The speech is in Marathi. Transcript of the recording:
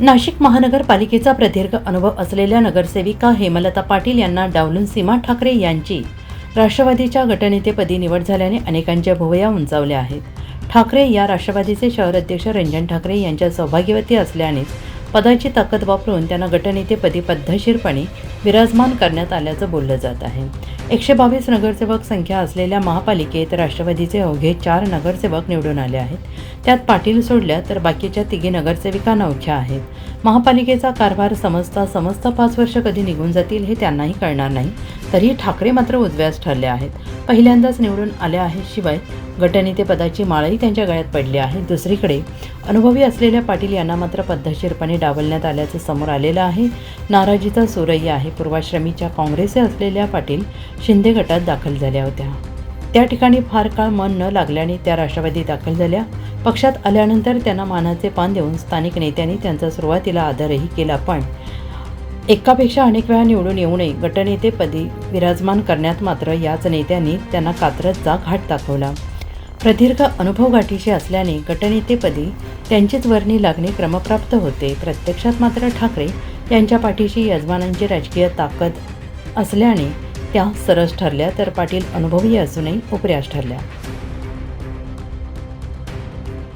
नाशिक महानगरपालिकेचा प्रदीर्घ अनुभव असलेल्या नगरसेविका हेमलता पाटील यांना डावलून सीमा ठाकरे यांची. राष्ट्रवादीच्या गटनेतेपदी निवड झाल्याने अनेकांच्या भुवया उंचावल्या आहेत. ठाकरे या राष्ट्रवादीचे शहर अध्यक्ष रंजन ठाकरे यांच्या सौभाग्यवती असल्यानेच पदाची ताकद वापरून त्यांना गटनेतेपदी पद्धतशीरपणे विराजमान करण्यात आल्याचं बोललं जात आहे. एकशे बावीस नगरसेवक संख्या असलेल्या महापालिकेत राष्ट्रवादीचे अवघे चार नगरसेवक निवडून आले आहेत. त्यात पाटील सोडल्या तर बाकीच्या तिघी नगरसेविका नवख्या आहेत. महापालिकेचा कारभार समजता समजता पाच वर्ष कधी निघून जातील हे त्यांनाही कळणार नाही. तरीही ठाकरे मात्र उजव्यास ठरले आहेत. पहिल्यांदाच निवडून आल्या आहेत शिवाय गटनेतेपदाची माळही त्यांच्या गळ्यात पडली आहे. दुसरीकडे अनुभवी असलेल्या पाटील यांना मात्र पद्धतशीरपणे डावलण्यात आल्याचं समोर आलेलं आहे. नाराजीचा सूरही आहे. पूर्वाश्रमीच्या काँग्रेसचे असलेल्या पाटील शिंदे गटात दाखल झाल्या होत्या. त्या ठिकाणी फार काळ मन न लागल्याने त्या राष्ट्रवादी दाखल झाल्या. पक्षात आल्यानंतर त्यांना मानाचे पान देऊन स्थानिक नेत्यांनी त्यांचा सुरुवातीला आदरही केला पण एकापेक्षा अनेक वेळा निवडून येऊ नये गटनेतेपदी विराजमान करण्यात मात्र याच नेत्यांनी त्यांना कात्रजचा घाट दाखवला. प्रदीर्घ अनुभव गाठीशी असल्याने गटनेतेपदी त्यांचीच वर्णी लागणे क्रमप्राप्त होते. प्रत्यक्षात मात्र ठाकरे यांच्या पाठीशी यजमानांची राजकीय ताकद असल्याने त्या सरस ठरल्या तर पाटील अनुभवी असूनही उपऱ्यास ठरल्या.